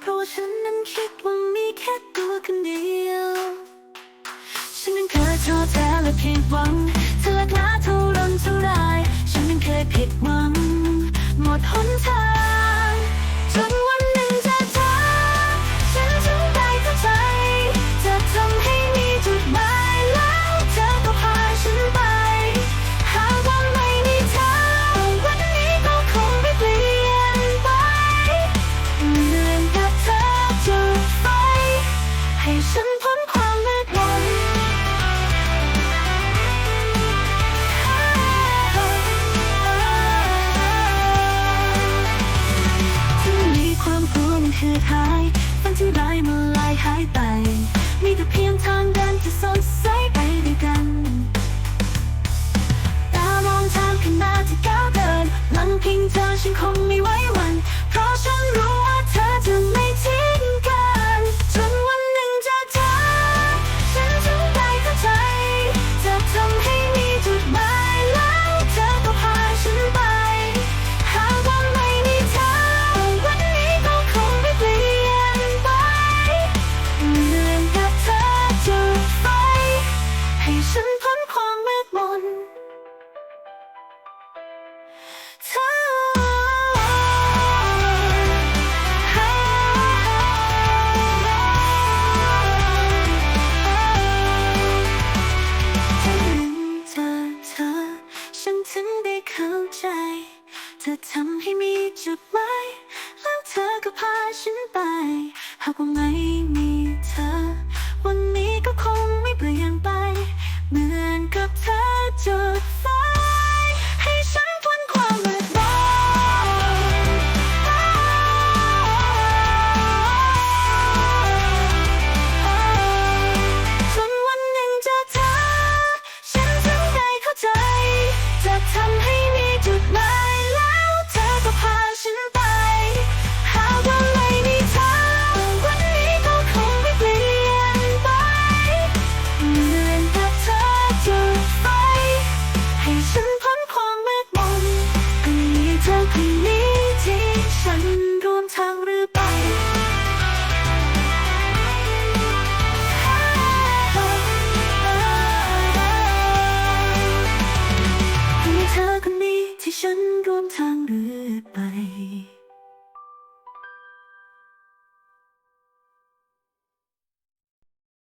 เพราะว่าฉันนั้นคิดว่ามีแค่ตัวคนเดียว ฉันนั้นเคยท้อแท้และผิดหวังเธอละกลาทุรนทุราย ฉันนั้นเคยผิดหวัง เธอทำให้มีจุดหมายแล้วเธอก็พาฉันไป หากว่าไม่มีเธอ วันนี้ก็คง